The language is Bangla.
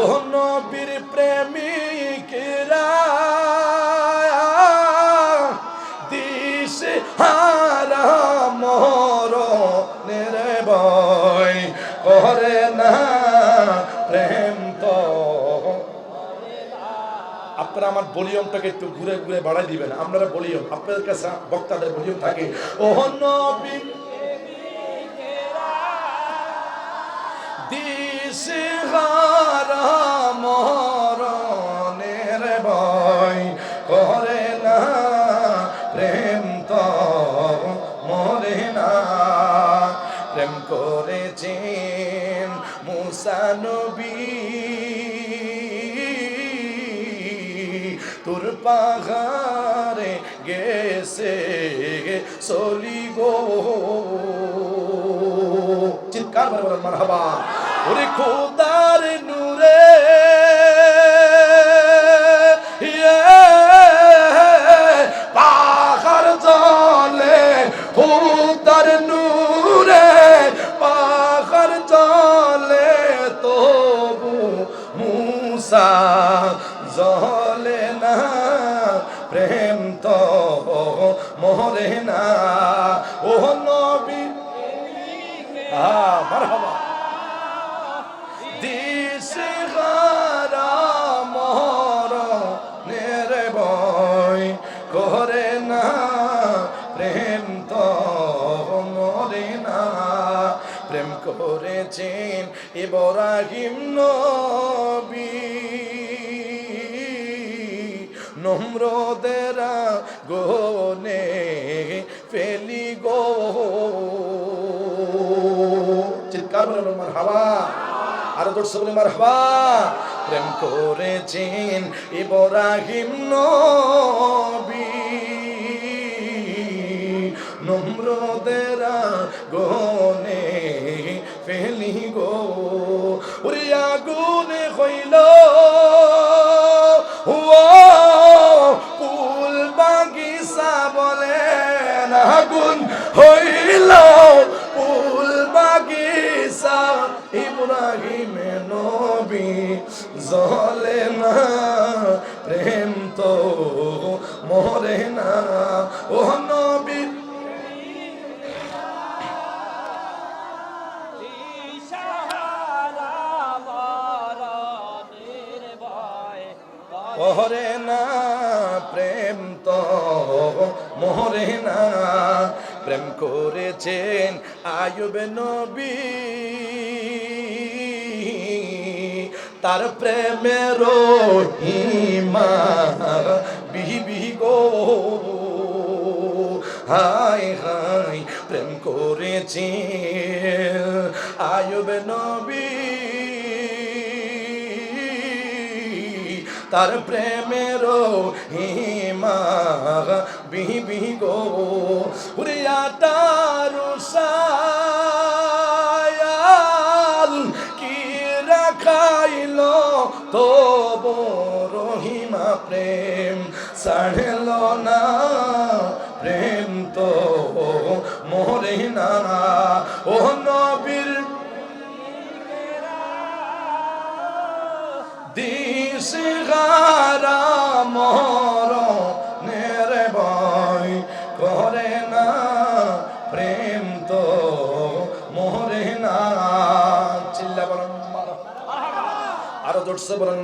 ও নবীর প্রেমিকরা, দিশ হারা মরণের বয় করে না, প্রেম তো আপনারা আমার ভলিউমটাকে একটু ঘুরে ঘুরে বাড়াই দিবেন, আপনারা ভলিউম আপনাদের কাছে বক্তাদের ভলিউম থাকে ও নবী দিশহারা মুসানবী তোর পাহাড়ে গেছে সলি গো। চিৎকার করে বলেন মারহাবা। ওরে খোদার নূরে। ইয়ে, পাহাড় জলে খোদার মুসা জলে না প্রেম তো মরে না। করেছেন ইব্রাহিম নবী। নম্রদেরা গোনে ফেলি গো। চিৎকার বলে মার হাওয়া আরও দর্শক বলে মার হাওয়া প্রেম করেছেন ইব্রাহিম নবী। নম্রদেরা গনে ফেলি গো, ওরে আগুনে হইল। ফুল বাগিচা বলে আগুন হইল। ফুল বাগিচা ইব্রাহিম নবী জলে না মরে না প্রেম তো মরে না প্রেম করেছেন আয়ুব নবী। তার প্রেমের হিমা বিহি গো। হাই হাই প্রেম করেছে আয়ুব নবী। তার প্রেমের হিমা বিহি বিহি গো উড়িয়াটার সায়াল, কি রাখাইল তো রহিমা প্রেম? ছাড়ল না প্রেম তো মরে না। ও নবীর জোরসে বলেন